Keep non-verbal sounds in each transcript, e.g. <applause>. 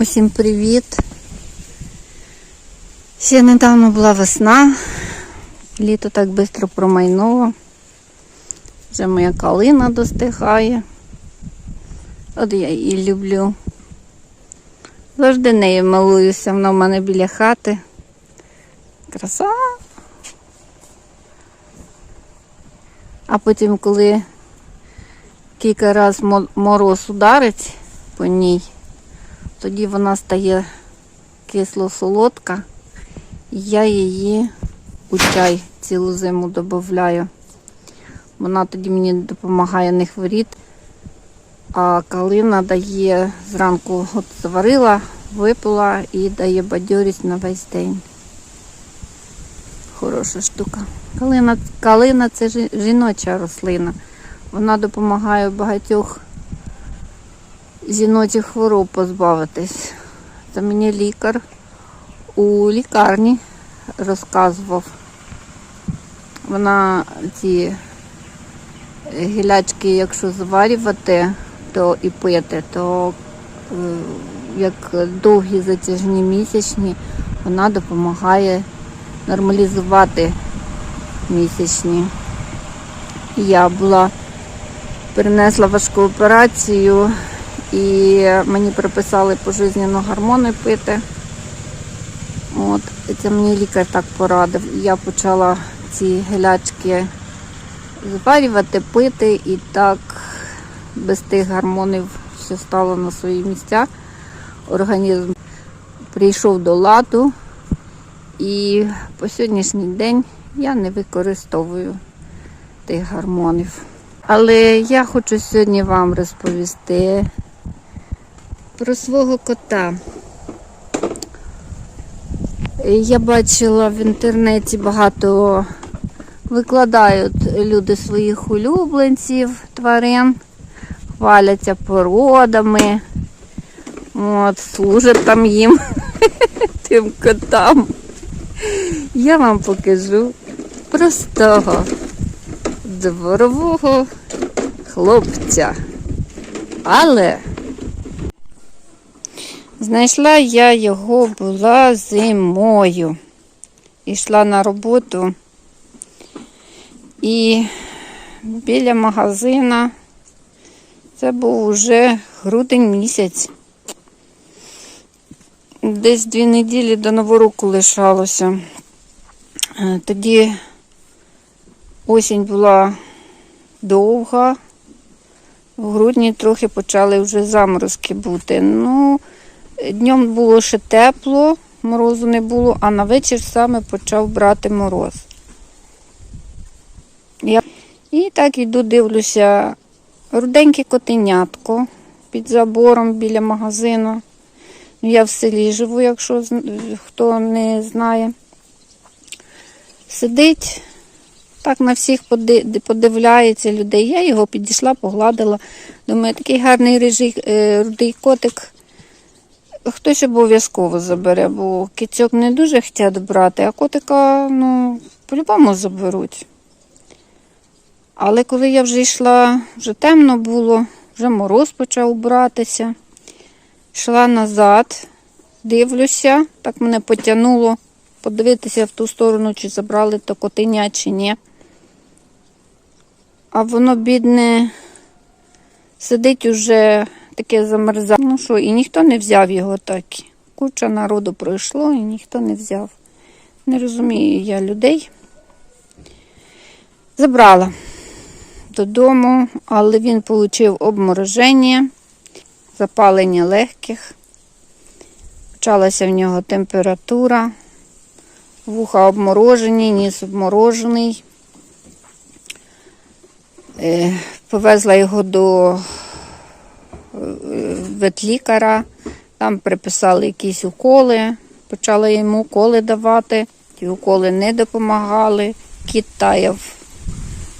Усім привіт! Ще недавно була весна, літо так швидко промайнуло. Вже моя калина достигає. От я її люблю. Завжди нею милуюся, вона в мене біля хати. Краса. А потім, коли кілька разів мороз ударить по ній, тоді вона стає кисло-солодка. Я її у чай цілу зиму додаю. Вона тоді мені допомагає не хворіти. А калина дає зранку от заварила, випила і дає бадьорість на весь день. Хороша штука. Калина, калина це жіноча рослина. Вона допомагає багатьох жіночих хвороб позбавитись. Це мені лікар у лікарні розказував. Вона ці гілячки, якщо заварювати, то і пити, то е, як довгі затяжні місячні, вона допомагає нормалізувати місячні. Я була перенесла важку операцію і мені приписали пожизненно гормони пити. От, це мені лікар так порадив. Я почала ці гелячки зварювати, пити, і так без тих гормонів все стало на свої місця. Організм прийшов до ладу, і по сьогоднішній день я не використовую тих гормонів. Але я хочу сьогодні вам розповісти про свого кота. Я бачила в інтернеті багато викладають люди своїх улюбленців, тварин, хваляться породами, от, служать там їм, <laughs> тим котам. Я вам покажу простого дворового хлопця. Але знайшла я його була зимою. Ішла на роботу і біля магазина це був уже грудень місяць. Десь дві неділі до Нового року лишалося. Е, Тоді осінь була довга. В грудні трохи почали вже заморозки бути. Ну, днем було ще тепло, морозу не було, а на вечір саме почав брати мороз. Я... І так іду, дивлюся, руденьке котенятко під забором біля магазину. Ну, я в селі живу, якщо хто не знає. Сидить, так на всіх подивляється людей. Я його підійшла, погладила. Думаю, такий гарний рижий, е, рудий котик. Хтось обов'язково забере, бо кицьок не дуже хочуть брати, а котика, ну, по-любому заберуть. Але коли я вже йшла, вже темно було, вже мороз почав братися. Йшла назад, дивлюся, так мене потягнуло подивитися в ту сторону, чи забрали то котеня, чи ні. А воно, бідне, сидить уже таке замерзає. Ну що, і ніхто не взяв його так. Куча народу пройшло і ніхто не взяв. Не розумію я людей. Забрала додому, але він отримав обмороження, запалення легких. Почалася в нього температура, вуха обморожені, ніс обморожений. Е, Повезла його до ветлікаря, там приписали якісь уколи, почала йому уколи давати, ті уколи не допомагали, кіт таяв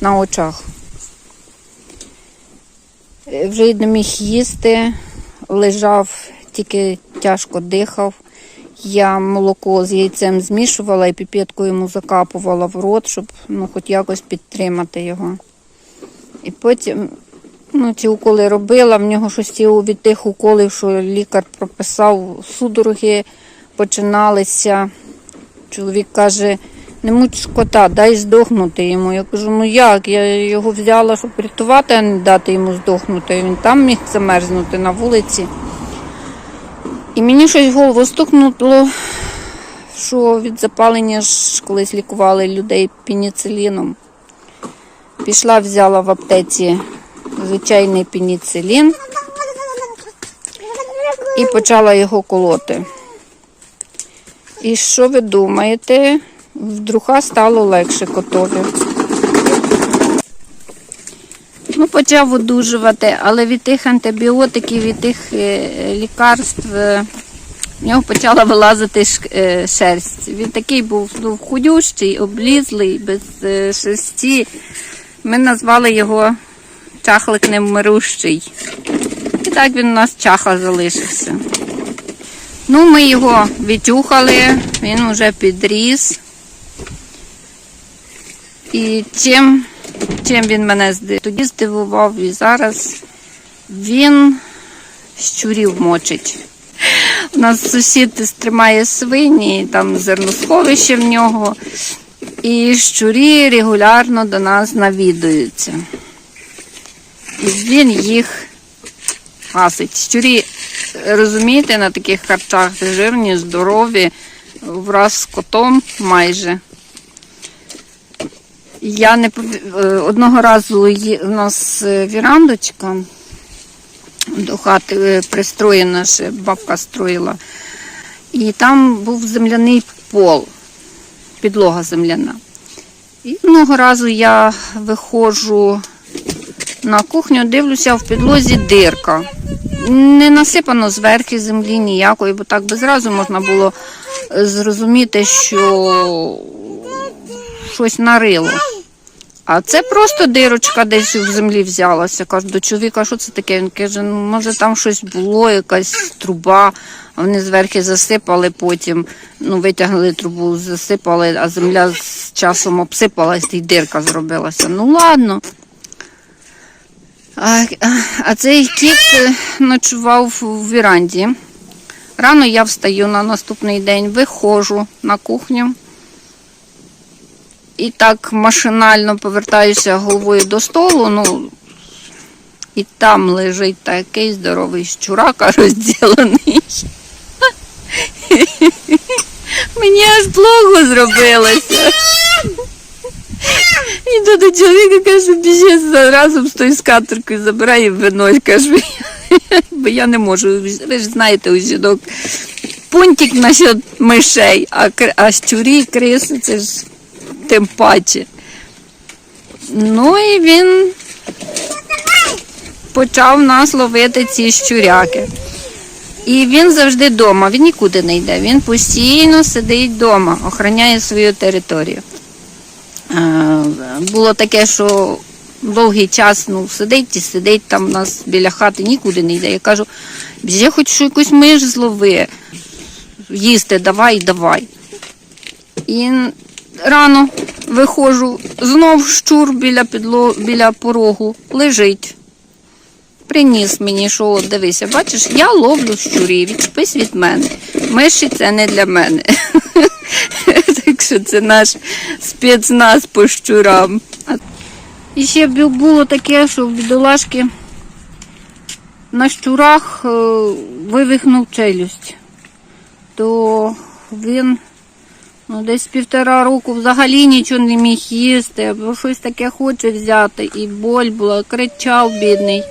на очах. Е, Вже й не міг їсти, лежав, тільки тяжко дихав. Я молоко з яйцем змішувала і піпетку йому закапувала в рот, щоб ну, хоч якось підтримати його. І потім Ну, ці уколи робила, в нього щось від тих уколів, що лікар прописав, судороги починалися. Чоловік каже, не муч кота, дай здохнути йому. Я кажу, ну як? Я його взяла, щоб рятувати, а не дати йому здохнути. Він там міг замерзнути на вулиці. І мені щось в голову стукнуло, що від запалення ж колись лікували людей пеніциліном. Пішла, взяла в аптеці звичайний пеніцилін і почала його колоти. І що ви думаєте? Вдруга стало легше котові. Ну, почав одужувати, але від тих антибіотиків, від тих е, лікарств е, в нього почала вилазити е, шерсть. Він такий був ну, худющий, облізлий, без шерсті. Ми назвали його чахлик невмирущий. І так він у нас чаха залишився. Ну, ми його відтюхали, він вже підріс. І чим, чим він мене тоді здивував і зараз він щурів мочить. У нас сусід тримає свині, там зерносховище в нього. І щурі регулярно до нас навідуються. І він їх гасить. Щурі, розумієте, на таких харчах жирні, здорові, враз з котом майже. Я не е, одного разу є- у нас е, вірандочка до хати е, пристроєна, ще бабка строїла. І там був земляний пол, підлога земляна. І одного разу я виходжу на кухню, дивлюся, в підлозі дирка. Не насипано зверху землі ніякої, бо так би зразу можна було е, зрозуміти, що щось нарило. А це просто дирочка десь в землі взялася. Кажу до чоловіка, що це таке? Він каже, ну може там щось було, якась труба. Вони зверху засипали потім, ну витягли трубу, засипали, а земля з часом обсипалась і дирка зробилася. Ну ладно. А, а- цей кіт е, ночував у віранді. Рано я встаю на наступний день, виходжу на кухню. І так машинально повертаюся головою до столу. Ну, і там лежить такий здоровий щурака розділений. Мені аж плохо зробилося. І до чоловіка каже, біжи разом з тою скатеркою забирай і вино. Кажу, бо я не можу. Ви ж знаєте, у жінок пунктик насчет мишей, а, а щурі, криси, це ж тим паче. Ну і він почав нас ловити ці щуряки. І він завжди вдома, він нікуди не йде. Він постійно сидить вдома, охороняє свою територію. Е, Було таке, що довгий час ну, сидить і сидить там у нас біля хати, нікуди не йде. Я кажу, я хоч якусь миш злови, їсти давай, давай. І рано виходжу, знов щур біля, підло, біля порогу, лежить. Приніс мені, що от дивися, бачиш, я ловлю щурів, відчепись від мене. Миші це не для мене. <laughs> що це наш спецназ по щурам. І ще бу- було таке, що бідолашки на щурах е, вивихнув челюсть. То він ну, десь півтора року взагалі нічого не міг їсти, або щось таке хоче взяти, і боль була, кричав бідний.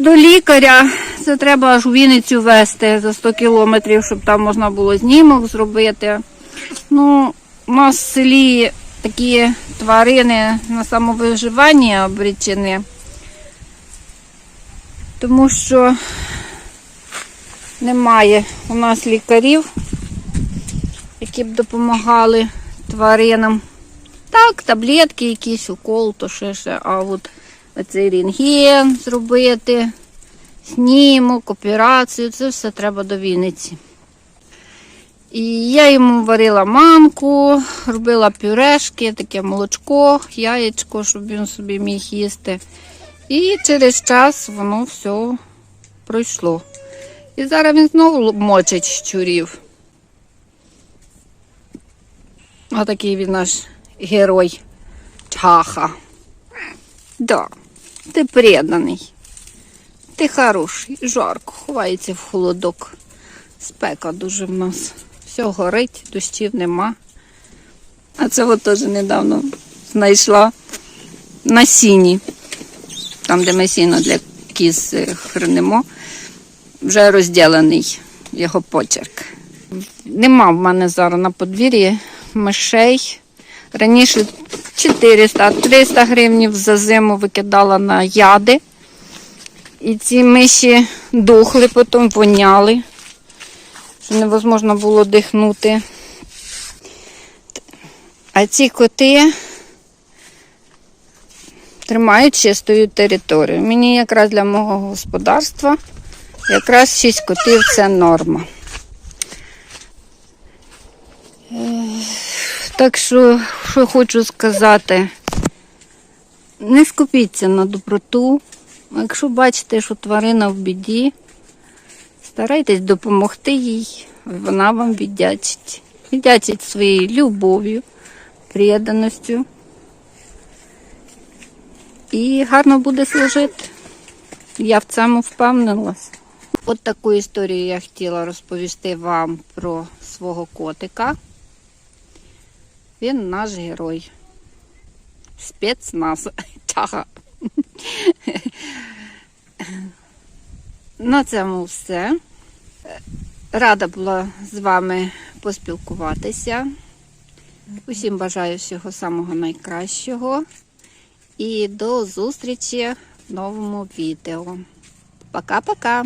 До лікаря це треба аж у Вінницю везти за 100 кілометрів, щоб там можна було знімок зробити. Ну, у нас в селі такі тварини на самовиживання обречені, тому що немає у нас лікарів, які б допомагали тваринам. Так, таблетки, якісь укол, то ще ще, а от оцей рентген зробити, снімок, операцію, це все треба до Вінниці. І я йому варила манку, робила пюрешки, таке молочко, яєчко, щоб він собі міг їсти. І через час воно все пройшло. І зараз він знову мочить щурів. Отакий він наш герой Чаха. Да, ти преданий. Ти хороший, жарко, ховається в холодок. Спека дуже в нас. Все горить, дощів нема. А це от теж недавно знайшла на сіні. Там, де ми сіно для кіз е, хранимо, вже розділений його почерк. Нема в мене зараз на подвір'ї мишей. Раніше 400-300 гривнів за зиму викидала на яди. І ці миші духли, потім воняли, що невозможно було дихнути. А ці коти тримають чистою територію. Мені якраз для мого господарства якраз 6 котів це норма. Так що, що хочу сказати, не скупіться на доброту. Якщо бачите, що тварина в біді, старайтесь допомогти їй, вона вам віддячить. Віддячить своєю любов'ю, преданістю. І гарно буде служити. Я в цьому впевнилась. От таку історію я хотіла розповісти вам про свого котика. Він наш герой. Спецназ. <laughs> Чага. На цьому все. Рада була з вами поспілкуватися. Усім бажаю всього самого найкращого. І до зустрічі в новому відео. Пока-пока!